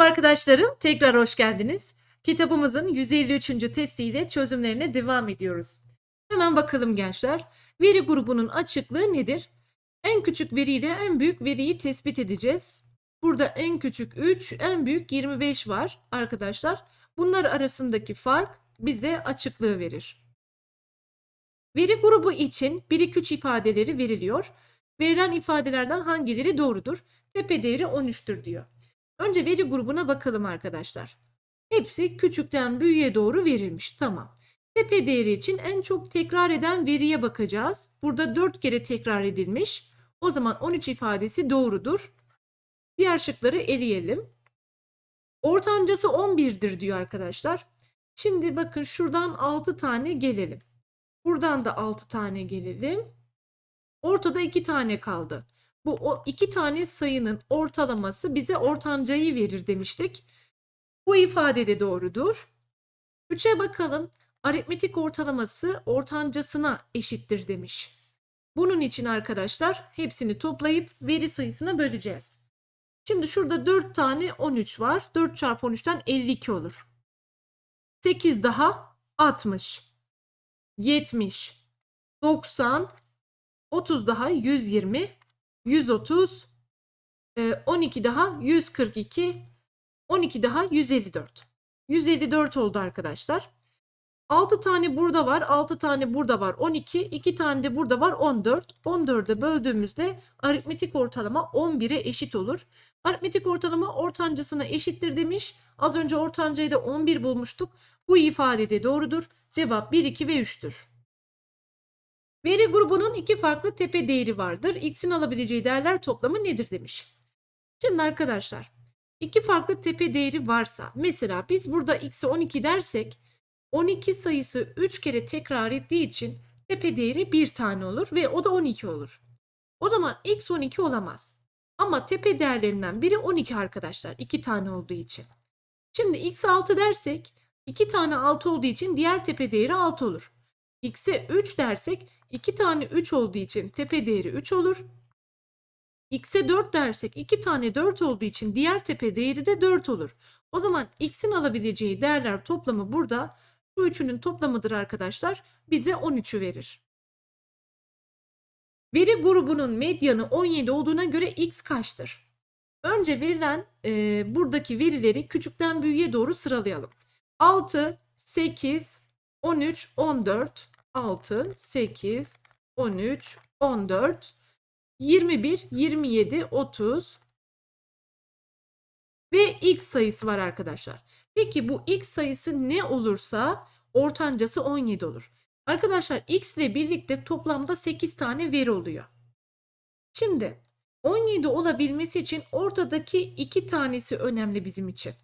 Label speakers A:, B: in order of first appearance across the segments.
A: Merhaba arkadaşlarım, tekrar hoş geldiniz. Kitabımızın 153. testiyle çözümlerine devam ediyoruz. Hemen bakalım gençler. Veri grubunun açıklığı nedir? En küçük veriyle en büyük veriyi tespit edeceğiz. Burada en küçük 3, en büyük 25 var arkadaşlar. Bunlar arasındaki fark bize açıklığı verir. Veri grubu için 1 2 3 ifadeleri veriliyor. Verilen ifadelerden hangileri doğrudur? Tepe değeri 13'tür diyor. Önce veri grubuna bakalım arkadaşlar. Hepsi küçükten büyüğe doğru verilmiş. Tamam. Tepe değeri için en çok tekrar eden veriye bakacağız. Burada 4 kere tekrar edilmiş. O zaman 13 ifadesi doğrudur. Diğer şıkları eleyelim. Ortancası 11'dir diyor arkadaşlar. Şimdi bakın şuradan 6 tane gelelim. Buradan da 6 tane gelelim. Ortada 2 tane kaldı. Bu o iki tane sayının ortalaması bize ortancayı verir demiştik. Bu ifade de doğrudur. 3'e bakalım. Aritmetik ortalaması ortancasına eşittir demiş. Bunun için arkadaşlar hepsini toplayıp veri sayısına böleceğiz. Şimdi şurada 4 tane 13 var. 4 çarpı 13'ten 52 olur. 8 daha 60. 70. 90. 30 daha 120. 130, 12 daha 142, 12 daha 154. 154 oldu arkadaşlar. 6 tane burada var, 6 tane burada var 12, 2 tane de burada var 14. 14'e böldüğümüzde aritmetik ortalama 11'e eşit olur. Aritmetik ortalama ortancasına eşittir demiş. Az önce ortancayı da 11 bulmuştuk. Bu ifade de doğrudur. Cevap 1, 2 ve 3'tür. Veri grubunun iki farklı tepe değeri vardır. X'in alabileceği değerler toplamı nedir demiş. Şimdi arkadaşlar iki farklı tepe değeri varsa mesela biz burada x'e 12 dersek 12 sayısı 3 kere tekrar ettiği için tepe değeri 1 tane olur ve o da 12 olur. O zaman x 12 olamaz. Ama tepe değerlerinden biri 12 arkadaşlar 2 tane olduğu için. Şimdi x 6 dersek 2 tane 6 olduğu için diğer tepe değeri 6 olur. X'e 3 dersek 2 tane 3 olduğu için tepe değeri 3 olur. X'e 4 dersek 2 tane 4 olduğu için diğer tepe değeri de 4 olur. O zaman x'in alabileceği değerler toplamı burada şu üçünün toplamıdır arkadaşlar. Bize 13'ü verir. Veri grubunun medyanı 17 olduğuna göre x kaçtır? Önce verilen e, buradaki verileri küçükten büyüğe doğru sıralayalım. 6, 8, 13, 14, 6, 8, 13, 14, 21, 27, 30 ve x sayısı var arkadaşlar. Peki bu x sayısı ne olursa ortancası 17 olur. Arkadaşlar x ile birlikte toplamda 8 tane veri oluyor. Şimdi 17 olabilmesi için ortadaki 2 tanesi önemli bizim için.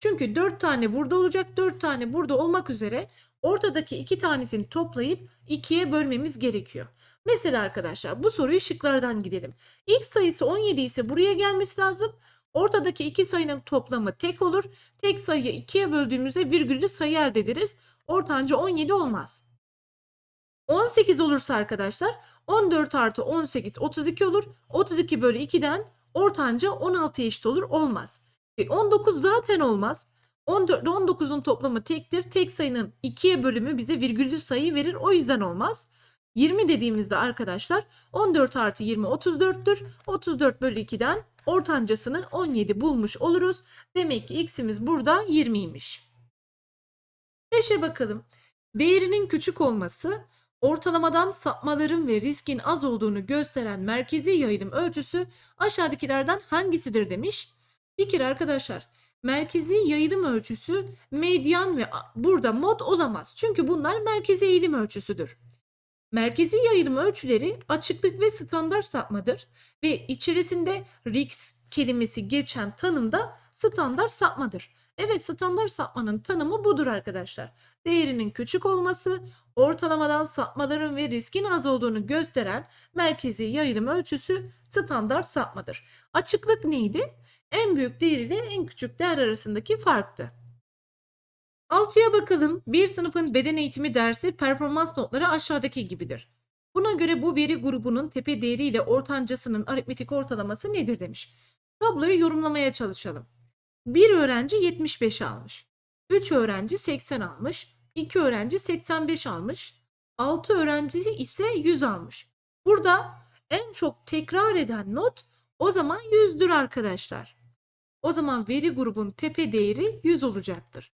A: Çünkü 4 tane burada olacak, 4 tane burada olmak üzere ortadaki iki tanesini toplayıp ikiye bölmemiz gerekiyor. Mesela arkadaşlar bu soruyu şıklardan gidelim. X sayısı 17 ise buraya gelmesi lazım. Ortadaki iki sayının toplamı tek olur. Tek sayıyı ikiye böldüğümüzde virgüllü sayı elde ederiz. Ortanca 17 olmaz. 18 olursa arkadaşlar 14 artı 18 32 olur. 32 bölü 2'den ortanca 16 eşit olur. Olmaz. E 19 zaten olmaz. 14 ile 19'un toplamı tektir. Tek sayının 2'ye bölümü bize virgüllü sayı verir. O yüzden olmaz. 20 dediğimizde arkadaşlar 14 artı 20 34'tür. 34 bölü 2'den ortancasını 17 bulmuş oluruz. Demek ki x'imiz burada 20'ymiş. 5'e bakalım. Değerinin küçük olması ortalamadan sapmaların ve riskin az olduğunu gösteren merkezi yayılım ölçüsü aşağıdakilerden hangisidir demiş. Bir kere arkadaşlar merkezi yayılım ölçüsü medyan ve burada mod olamaz. Çünkü bunlar merkezi eğilim ölçüsüdür. Merkezi yayılım ölçüleri açıklık ve standart sapmadır ve içerisinde RIX kelimesi geçen tanım da standart sapmadır. Evet standart sapmanın tanımı budur arkadaşlar. Değerinin küçük olması, ortalamadan sapmaların ve riskin az olduğunu gösteren merkezi yayılım ölçüsü standart sapmadır. Açıklık neydi? En büyük değer ile en küçük değer arasındaki farktı. 6'ya bakalım. Bir sınıfın beden eğitimi dersi performans notları aşağıdaki gibidir. Buna göre bu veri grubunun tepe değeri ile ortancasının aritmetik ortalaması nedir demiş. Tabloyu yorumlamaya çalışalım. Bir öğrenci 75 almış. 3 öğrenci 80 almış. 2 öğrenci 85 almış. 6 öğrenci ise 100 almış. Burada en çok tekrar eden not o zaman 100'dür arkadaşlar. O zaman veri grubun tepe değeri 100 olacaktır.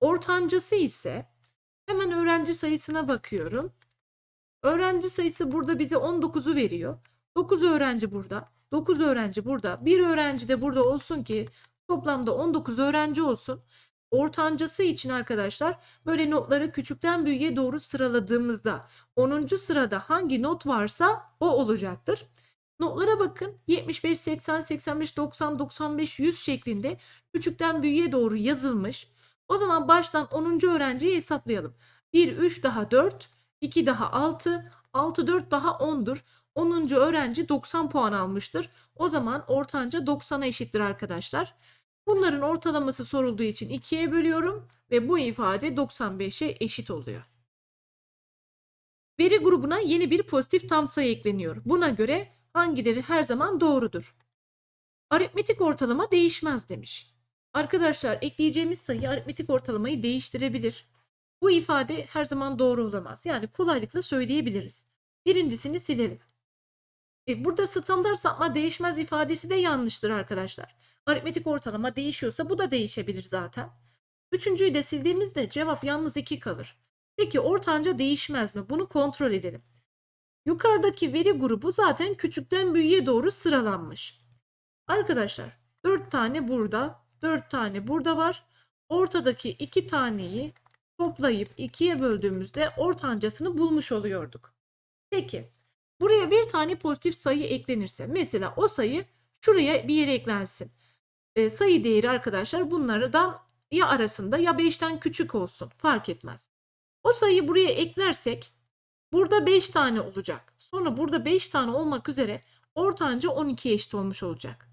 A: Ortancası ise hemen öğrenci sayısına bakıyorum. Öğrenci sayısı burada bize 19'u veriyor. 9 öğrenci burada. 9 öğrenci burada. Bir öğrenci de burada olsun ki toplamda 19 öğrenci olsun. Ortancası için arkadaşlar böyle notları küçükten büyüğe doğru sıraladığımızda 10. sırada hangi not varsa o olacaktır. Notlara bakın 75, 80, 85, 90, 95, 100 şeklinde küçükten büyüğe doğru yazılmış. O zaman baştan 10. öğrenciyi hesaplayalım. 1, 3 daha 4, 2 daha 6, 6, 4 daha 10'dur. 10. öğrenci 90 puan almıştır. O zaman ortanca 90'a eşittir arkadaşlar. Bunların ortalaması sorulduğu için 2'ye bölüyorum ve bu ifade 95'e eşit oluyor. Veri grubuna yeni bir pozitif tam sayı ekleniyor. Buna göre hangileri her zaman doğrudur? Aritmetik ortalama değişmez demiş. Arkadaşlar ekleyeceğimiz sayı aritmetik ortalamayı değiştirebilir. Bu ifade her zaman doğru olamaz. Yani kolaylıkla söyleyebiliriz. Birincisini silelim. E, burada standart sapma değişmez ifadesi de yanlıştır arkadaşlar. Aritmetik ortalama değişiyorsa bu da değişebilir zaten. Üçüncüyü de sildiğimizde cevap yalnız 2 kalır. Peki ortanca değişmez mi? Bunu kontrol edelim. Yukarıdaki veri grubu zaten küçükten büyüğe doğru sıralanmış. Arkadaşlar 4 tane burada, 4 tane burada var. Ortadaki 2 taneyi toplayıp 2'ye böldüğümüzde ortancasını bulmuş oluyorduk. Peki buraya bir tane pozitif sayı eklenirse mesela o sayı şuraya bir yere eklensin. E, sayı değeri arkadaşlar bunlardan ya arasında ya 5'ten küçük olsun fark etmez. O sayıyı buraya eklersek burada 5 tane olacak. Sonra burada 5 tane olmak üzere ortanca 12'ye eşit olmuş olacak.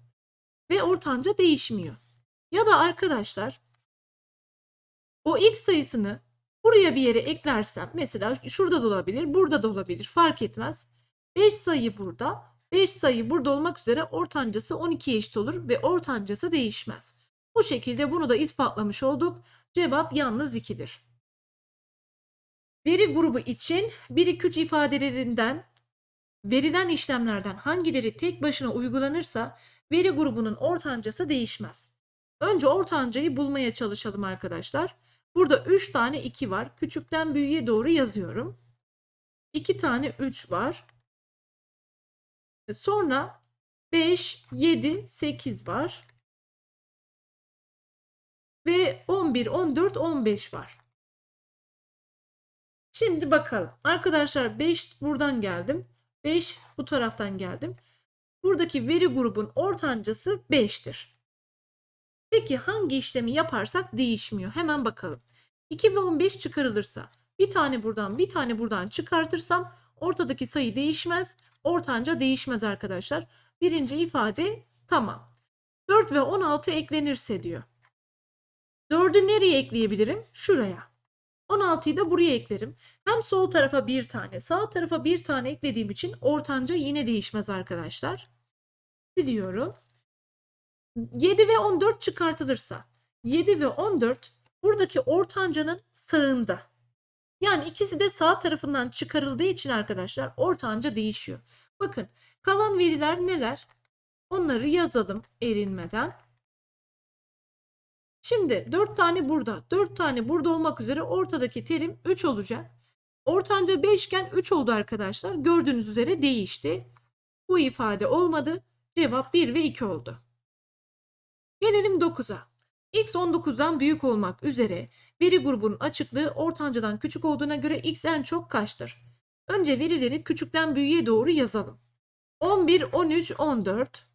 A: Ve ortanca değişmiyor. Ya da arkadaşlar o x sayısını buraya bir yere eklersem mesela şurada da olabilir, burada da olabilir fark etmez. 5 sayı burada, 5 sayı burada olmak üzere ortancası 12'ye eşit olur ve ortancası değişmez. Bu şekilde bunu da ispatlamış olduk. Cevap yalnız 2'dir. Veri grubu için 1-2-3 ifadelerinden verilen işlemlerden hangileri tek başına uygulanırsa veri grubunun ortancası değişmez. Önce ortancayı bulmaya çalışalım arkadaşlar. Burada 3 tane 2 var. Küçükten büyüğe doğru yazıyorum. 2 tane 3 var. E, Sonra 5, 7, 8 var. Ve 11, 14, 15 var. Şimdi bakalım. Arkadaşlar 5 buradan geldim. 5 bu taraftan geldim. Buradaki veri grubun ortancası 5'tir. Peki hangi işlemi yaparsak değişmiyor. Hemen bakalım. 2 ve 15 çıkarılırsa bir tane buradan bir tane buradan çıkartırsam ortadaki sayı değişmez. Ortanca değişmez arkadaşlar. Birinci ifade tamam. 4 ve 16 eklenirse diyor. 4'ü nereye ekleyebilirim? Şuraya. 16'yı da buraya eklerim. Hem sol tarafa bir tane, sağ tarafa bir tane eklediğim için ortanca yine değişmez arkadaşlar. Siliyorum. 7 ve 14 çıkartılırsa 7 ve 14 buradaki ortancanın sağında. Yani ikisi de sağ tarafından çıkarıldığı için arkadaşlar ortanca değişiyor. Bakın kalan veriler neler? Onları yazalım erinmeden. Şimdi 4 tane burada, 4 tane burada olmak üzere ortadaki terim 3 olacak. Ortanca 5 iken 3 oldu arkadaşlar. Gördüğünüz üzere değişti. Bu ifade olmadı. Cevap 1 ve 2 oldu. Gelelim 9'a. X 19'dan büyük olmak üzere veri grubunun açıklığı ortancadan küçük olduğuna göre X en çok kaçtır? Önce verileri küçükten büyüğe doğru yazalım. 11, 13, 14.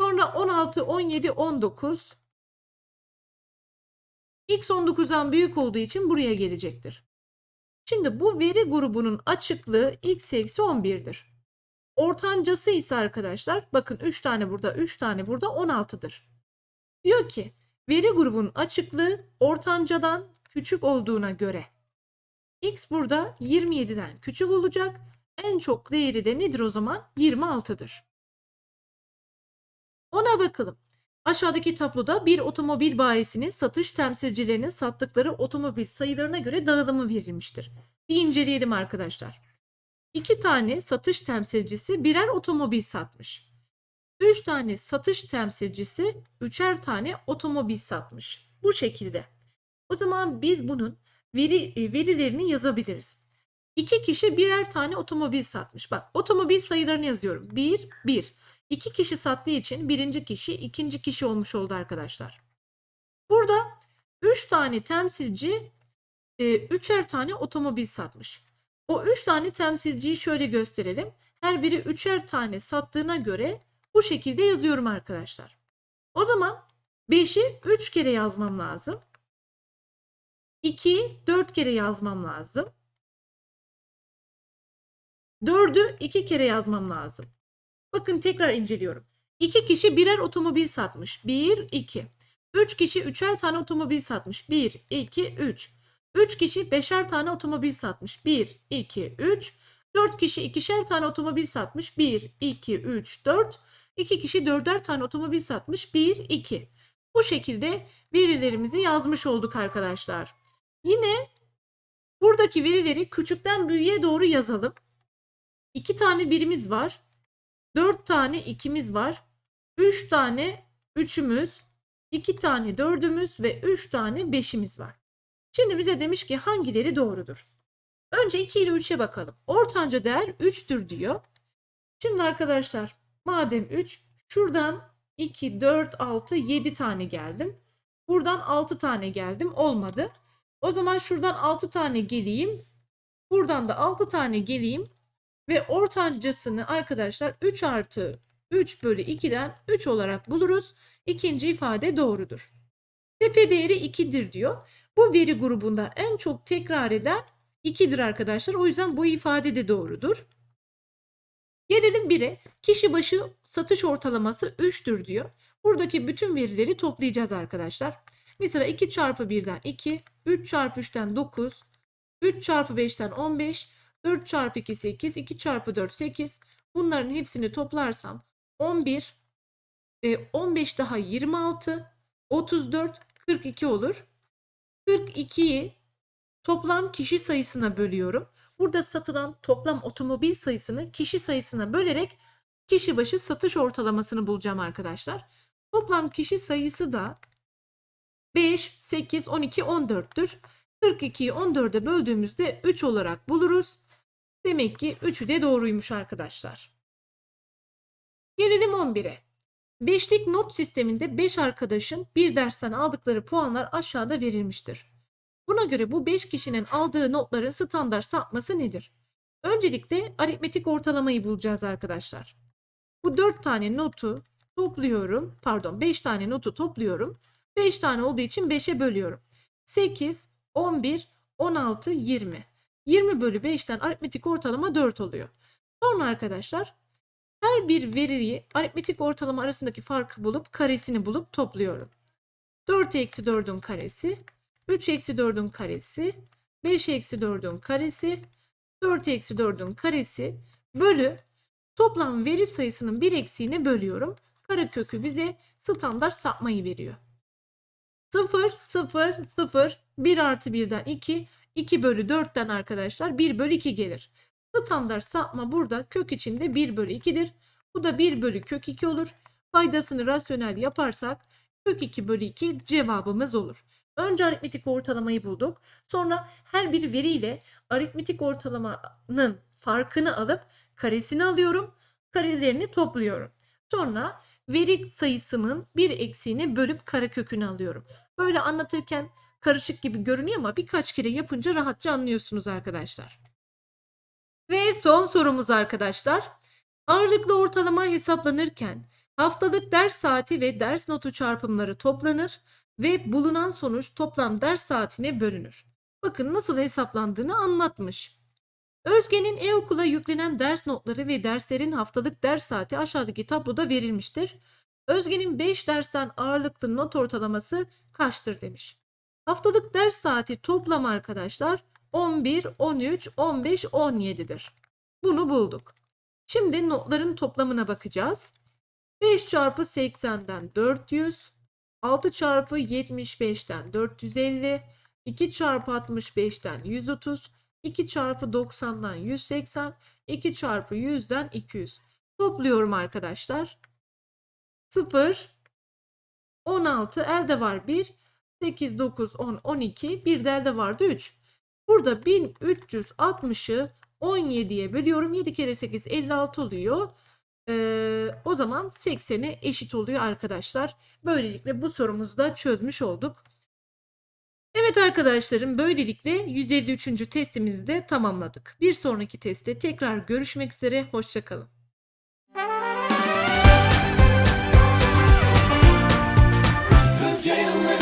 A: Sonra 16, 17, 19. X 19'dan büyük olduğu için buraya gelecektir. Şimdi bu veri grubunun açıklığı x eksi 11'dir. Ortancası ise arkadaşlar bakın 3 tane burada 3 tane burada 16'dır. Diyor ki veri grubunun açıklığı ortancadan küçük olduğuna göre x burada 27'den küçük olacak. En çok değeri de nedir o zaman? 26'dır. Ona bakalım. Aşağıdaki tabloda bir otomobil bayisinin satış temsilcilerinin sattıkları otomobil sayılarına göre dağılımı verilmiştir. Bir inceleyelim arkadaşlar. İki tane satış temsilcisi birer otomobil satmış. Üç tane satış temsilcisi üçer tane otomobil satmış. Bu şekilde. O zaman biz bunun veri, e, verilerini yazabiliriz. İki kişi birer tane otomobil satmış. Bak otomobil sayılarını yazıyorum. Bir, bir. İki kişi sattığı için birinci kişi, ikinci kişi olmuş oldu arkadaşlar. Burada üç tane temsilci e, üçer tane otomobil satmış. O üç tane temsilciyi şöyle gösterelim. Her biri üçer tane sattığına göre bu şekilde yazıyorum arkadaşlar. O zaman 5'i 3 kere yazmam lazım. 2'yi 4 kere yazmam lazım. 4'ü 2 kere yazmam lazım. Bakın tekrar inceliyorum. 2 kişi birer otomobil satmış. 1, 2. 3 kişi üçer tane otomobil satmış. 1, 2, 3. 3 kişi beşer tane otomobil satmış. 1, 2, 3. 4 kişi ikişer tane otomobil satmış. 1, 2, 3, 4. 2 kişi dörder tane otomobil satmış. 1, 2. Bu şekilde verilerimizi yazmış olduk arkadaşlar. Yine buradaki verileri küçükten büyüğe doğru yazalım. 2 tane birimiz var. 4 tane ikimiz var. 3 tane üçümüz, 2 tane dördümüz ve 3 tane beşimiz var. Şimdi bize demiş ki hangileri doğrudur? Önce 2 ile 3'e bakalım. Ortanca değer 3'tür diyor. Şimdi arkadaşlar madem 3 şuradan 2, 4, 6, 7 tane geldim. Buradan 6 tane geldim. Olmadı. O zaman şuradan 6 tane geleyim. Buradan da 6 tane geleyim. Ve ortancasını arkadaşlar 3 artı 3 bölü 2'den 3 olarak buluruz. İkinci ifade doğrudur. Tepe değeri 2'dir diyor. Bu veri grubunda en çok tekrar eden 2'dir arkadaşlar. O yüzden bu ifade de doğrudur. Gelelim 1'e. Kişi başı satış ortalaması 3'tür diyor. Buradaki bütün verileri toplayacağız arkadaşlar. Mesela 2 çarpı 1'den 2, 3 çarpı 3'ten 9, 3 çarpı 5'ten 15, 4 çarpı 2 8, 2 çarpı 4 8. Bunların hepsini toplarsam 11, e, 15 daha 26, 34, 42 olur. 42'yi toplam kişi sayısına bölüyorum. Burada satılan toplam otomobil sayısını kişi sayısına bölerek kişi başı satış ortalamasını bulacağım arkadaşlar. Toplam kişi sayısı da 5, 8, 12, 14'tür. 42'yi 14'e böldüğümüzde 3 olarak buluruz. Demek ki 3'ü de doğruymuş arkadaşlar. Gelelim 11'e. Beşlik not sisteminde 5 arkadaşın bir dersten aldıkları puanlar aşağıda verilmiştir. Buna göre bu 5 kişinin aldığı notların standart sapması nedir? Öncelikle aritmetik ortalamayı bulacağız arkadaşlar. Bu 4 tane notu topluyorum. Pardon 5 tane notu topluyorum. 5 tane olduğu için 5'e bölüyorum. 8, 11, 16, 20. 20 bölü 5'ten aritmetik ortalama 4 oluyor. Sonra arkadaşlar her bir veriyi aritmetik ortalama arasındaki farkı bulup karesini bulup topluyorum. 4 eksi 4'ün karesi, 3 eksi 4'ün karesi, 5 eksi 4'ün karesi, 4 eksi 4'ün karesi bölü toplam veri sayısının bir eksiğine bölüyorum. Karekökü bize standart sapmayı veriyor. 0, 0, 0, 1 artı 1'den 2, 2 bölü 4'ten arkadaşlar 1 bölü 2 gelir. Standart sapma burada kök içinde 1 bölü 2'dir. Bu da 1 bölü kök 2 olur. Faydasını rasyonel yaparsak kök 2 bölü 2 cevabımız olur. Önce aritmetik ortalamayı bulduk. Sonra her bir veriyle aritmetik ortalamanın farkını alıp karesini alıyorum. Karelerini topluyorum. Sonra veri sayısının bir eksiğini bölüp karekökünü alıyorum. Böyle anlatırken karışık gibi görünüyor ama birkaç kere yapınca rahatça anlıyorsunuz arkadaşlar. Ve son sorumuz arkadaşlar. Ağırlıklı ortalama hesaplanırken haftalık ders saati ve ders notu çarpımları toplanır ve bulunan sonuç toplam ders saatine bölünür. Bakın nasıl hesaplandığını anlatmış. Özge'nin e-okula yüklenen ders notları ve derslerin haftalık ders saati aşağıdaki tabloda verilmiştir. Özge'nin 5 dersten ağırlıklı not ortalaması kaçtır demiş. Haftalık ders saati toplam arkadaşlar 11, 13, 15, 17'dir. Bunu bulduk. Şimdi notların toplamına bakacağız. 5 çarpı 80'den 400. 6 çarpı 75'ten 450. 2 çarpı 65'ten 130. 2 çarpı 90'dan 180. 2 çarpı 100'den 200. Topluyorum arkadaşlar. 0, 16, elde var 1, 8, 9, 10, 12, bir de elde vardı 3. Burada 1360'ı 17'ye bölüyorum. 7 kere 8 56 oluyor. Ee, o zaman 80'e eşit oluyor arkadaşlar. Böylelikle bu sorumuzu da çözmüş olduk. Evet arkadaşlarım böylelikle 153. testimizi de tamamladık. Bir sonraki testte tekrar görüşmek üzere. Hoşçakalın.
B: You're